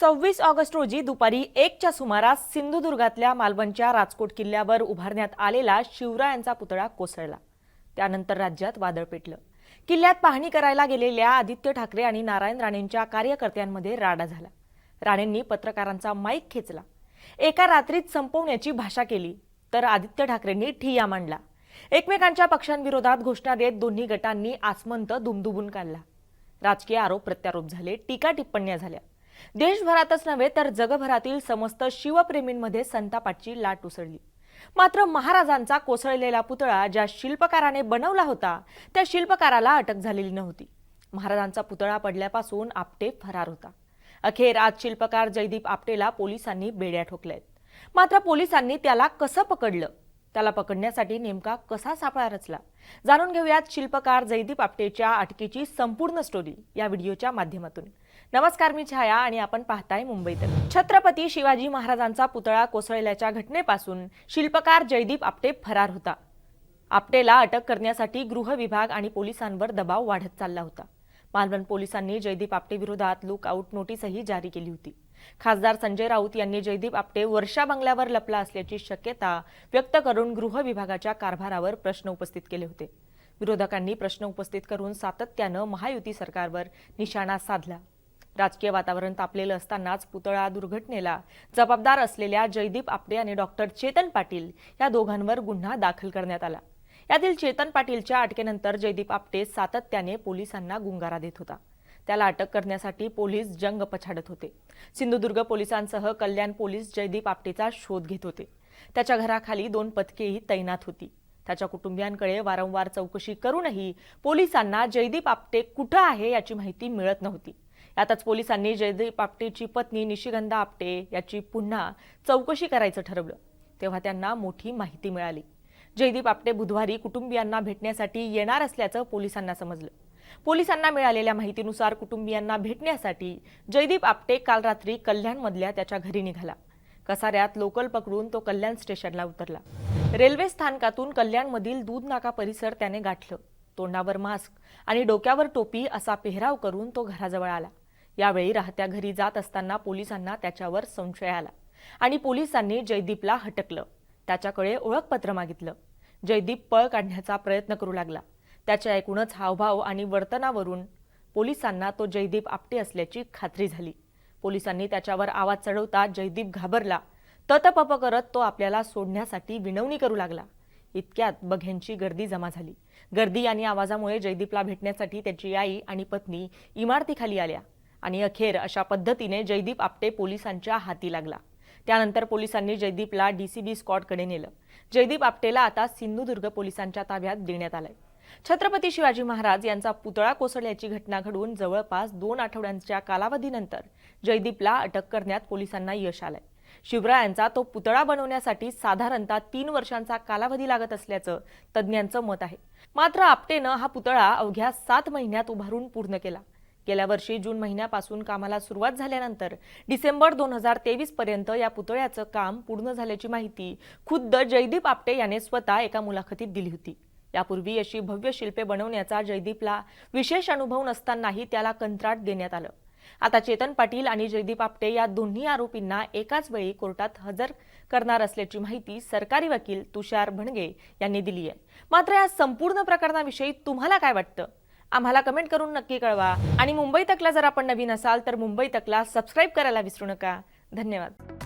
सव्वीस ऑगस्ट रोजी दुपारी एकच्या सुमारास सिंधुदुर्गातल्या मालवणच्या राजकोट किल्ल्यावर उभारण्यात आलेला शिवरायांचा पुतळा कोसळला. त्यानंतर राज्यात वादळ पेटलं. किल्ल्यात पाहणी करायला गेलेल्या आदित्य ठाकरे आणि नारायण राणेंच्या कार्यकर्त्यांमध्ये राडा झाला. राणेंनी पत्रकारांचा माईक खेचला. एका रात्रीत संपवण्याची भाषा केली तर आदित्य ठाकरेंनी ठिया मांडला. एकमेकांच्या पक्षांविरोधात घोषणा देत दोन्ही गटांनी आसमंत दुमदुबून काढला. राजकीय आरोप प्रत्यारोप झाले टीका टिप्पण्या झाल्या. देशभरातच नव्हे तर जगभरातील समस्त शिवप्रेमींमध्ये संतापाची लाट उसळली. मात्र महाराजांचा कोसळलेला पुतळा ज्या शिल्पकाराने बनवला होता त्या शिल्पकाराला अटक झालेली नव्हती. महाराजांचा पुतळा पडल्यापासून आपटे फरार होता. अखेर आज शिल्पकार जयदीप आपटेला पोलिसांनी बेड्या ठोकल्यात. मात्र पोलिसांनी त्याला कसं पकडलं? त्याला पकडण्यासाठी नेमका कसा सापळा रचला? जाणून घेऊयात शिल्पकार जयदीप आपटेच्या अटकेची संपूर्ण स्टोरी या व्हिडिओच्या माध्यमातून. नमस्कार मी छाया आणि आपण पाहताय मुंबईत. छत्रपती शिवाजी महाराजांचा पुतळा कोसळल्याच्या घटनेपासून शिल्पकार जयदीप आपटे फरार होता. आपटेला अटक करण्यासाठी गृह विभाग आणि पोलिसांवर दबाव वाढत चालला होता. मालवण पोलिसांनी जयदीप आपटे विरोधात लुकआउट नोटीसही जारी केली होती. खासदार संजय राऊत यांनी जयदीप आपटे वर्षा बंगल्यावर लपला असल्याची शक्यता व्यक्त करून गृह विभागाच्या कारभारावर प्रश्न उपस्थित केले होते. विरोधकांनी प्रश्न उपस्थित करून सातत्यानं महायुती सरकारवर निशाणा साधला. राजकीय वातावरण तापलेलं असतानाच पुतळा दुर्घटनेला जबाबदार असलेल्या जयदीप आपटे आणि डॉक्टर चेतन पाटील या दोघांवर गुन्हा दाखल करण्यात आला. यातील चेतन पाटीलच्या अटकेनंतर जयदीप आपटे सातत्याने पोलिसांना गुंगारा देत होता. त्याला अटक करण्यासाठी पोलीस जंग पछाडत होते. सिंधुदुर्ग पोलिसांसह कल्याण पोलीस जयदीप आपटेचा शोध घेत होते. त्याच्या घराखाली दोन पथकेही तैनात होती. त्याच्या कुटुंबियांकडे वारंवार चौकशी करूनही पोलिसांना जयदीप आपटे कुठं आहे याची माहिती मिळत नव्हती. यातच पोलिसांनी जयदीप आपटेची पत्नी निशिगंधा आपटे याची पुन्हा चौकशी करायचं ठरवलं. तेव्हा त्यांना मोठी माहिती मिळाली. जयदीप आपटे बुधवारी कुटुंबियांना भेटण्यासाठी येणार असल्याचं पोलिसांना समजलं. पोलिसांना मिळालेल्या माहितीनुसार कुटुंबियांना भेटण्यासाठी जयदीप आपटे काल रात्री कल्याणमधल्या त्याच्या घरी निघाला. कसाऱ्यात लोकल पकडून तो कल्याण स्टेशनला उतरला. रेल्वे स्थानकातून कल्याणमधील दूध नाका परिसर त्याने गाठलं. तोंडावर मास्क आणि डोक्यावर टोपी असा पेहराव करून तो घराजवळ आला. यावेळी राहत्या घरी जात असताना पोलिसांना त्याच्यावर संशय आला आणि पोलिसांनी जयदीपला हटकलं. त्याच्याकडे ओळखपत्र मागितलं. जयदीप पळ काढण्याचा प्रयत्न करू लागला. त्याच्या एकूणच हावभाव आणि वर्तनावरून पोलिसांना तो जयदीप आपटे असल्याची खात्री झाली. पोलिसांनी त्याच्यावर आवाज चढवता जयदीप घाबरला. ततपप करत तो आपल्याला सोडण्यासाठी विनवणी करू लागला. इतक्यात बघ्यांची गर्दी जमा झाली. गर्दी आणि आवाजामुळे जयदीपला भेटण्यासाठी त्याची आई आणि पत्नी इमारतीखाली आल्या आणि अखेर अशा पद्धतीने जयदीप आपटे पोलिसांच्या हाती लागला. त्यानंतर पोलिसांनी जयदीपला डीसीबी स्कॉटकडे नेलं. जयदीप आपटेला आता सिंधुदुर्ग पोलिसांच्या ताब्यात देण्यात आलंय. छत्रपती शिवाजी महाराज यांचा पुतळा कोसळल्याची घटना घडून जवळपास दोन आठवड्यांच्या कालावधीनंतर जयदीपला अटक करण्यात पोलिसांना यश आलंय. शिवरायांचा तो पुतळा बनवण्यासाठी साधारणतः तीन वर्षांचा कालावधी लागत असल्याचं तज्ज्ञांचं मत आहे. मात्र आपटेनं हा पुतळा अवघ्या सात महिन्यात उभारून पूर्ण केला. गेल्या वर्षी जून महिन्यापासून कामाला सुरुवात झाल्यानंतर डिसेंबर दोन हजार तेवीस पर्यंत या पुतळ्याचं काम पूर्ण झाल्याची माहिती खुद्द जयदीप आपटे याने स्वतः एका मुलाखतीत दिली होती. यापूर्वी अशी भव्य शिल्पे बनवण्याचा जयदीपला विशेष अनुभव नसतानाही त्याला कंत्राट देण्यात आलं. आता चेतन पाटील आणि जयदीप आपटे या दोन्ही आरोपींना एकाच वेळी कोर्टात हजर करणार असल्याची माहिती सरकारी वकील तुषार भणगे यांनी दिली आहे. मात्र या संपूर्ण प्रकरणाविषयी तुम्हाला काय वाटतं? आम्हाला कमेंट करून नक्की कळवा. आणि मुंबई तकला जर आपण नवीन असाल तर मुंबई तकला सबस्क्राईब करायला विसरू नका. धन्यवाद.